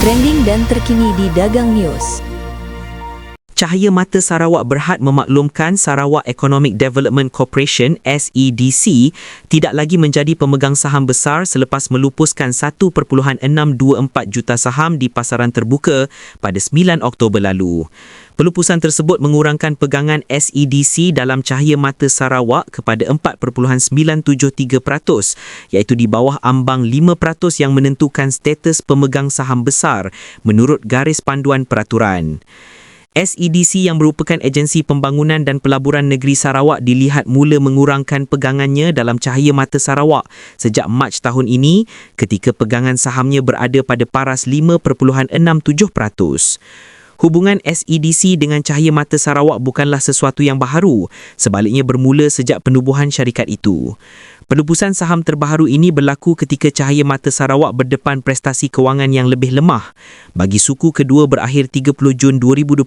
trending dan terkini di Dagang News. Cahaya Mata Sarawak Berhad memaklumkan Sarawak Economic Development Corporation SEDC tidak lagi menjadi pemegang saham besar selepas melupuskan 1.624 juta saham di pasaran terbuka pada 9 Oktober lalu. Pelupusan tersebut mengurangkan pegangan SEDC dalam Cahaya Mata Sarawak kepada 4.973% iaitu di bawah ambang 5% yang menentukan status pemegang saham besar menurut garis panduan peraturan. SEDC yang merupakan agensi pembangunan dan pelaburan negeri Sarawak dilihat mula mengurangkan pegangannya dalam cahaya mata Sarawak sejak Mac tahun ini ketika pegangan sahamnya berada pada paras 5.67%. Hubungan SEDC dengan Cahaya Mata Sarawak bukanlah sesuatu yang baharu, sebaliknya bermula sejak penubuhan syarikat itu. Pelupusan saham terbaharu ini berlaku ketika Cahaya Mata Sarawak berdepan prestasi kewangan yang lebih lemah. Bagi suku kedua berakhir 30 Jun 2025,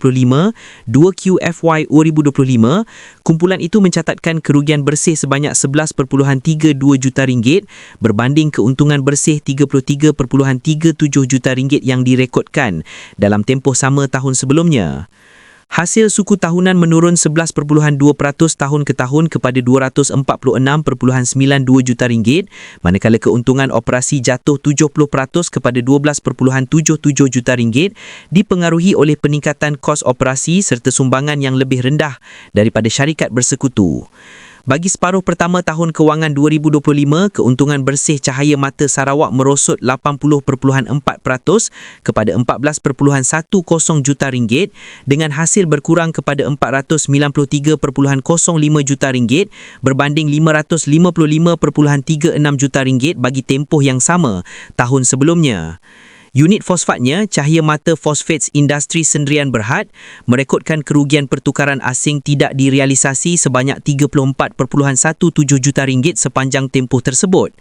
2QFY 2025, kumpulan itu mencatatkan kerugian bersih sebanyak 11.32 juta ringgit berbanding keuntungan bersih 33.37 juta ringgit yang direkodkan dalam tempoh sama tahun sebelumnya. Hasil suku tahunan menurun 11.2% tahun ke tahun kepada 246.92 juta ringgit, manakala keuntungan operasi jatuh 70% kepada 12.77 juta ringgit dipengaruhi oleh peningkatan kos operasi serta sumbangan yang lebih rendah daripada syarikat bersekutu. Bagi separuh pertama tahun kewangan 2025, keuntungan bersih cahaya mata Sarawak merosot 80.4% kepada 14.10 juta ringgit dengan hasil berkurang kepada 493.05 juta ringgit berbanding 555.36 juta ringgit bagi tempoh yang sama tahun sebelumnya. Unit fosfatnya, Cahaya Mata Phosphates Industri Sendirian Berhad, merekodkan kerugian pertukaran asing tidak direalisasi sebanyak 34.17 juta ringgit sepanjang tempoh tersebut.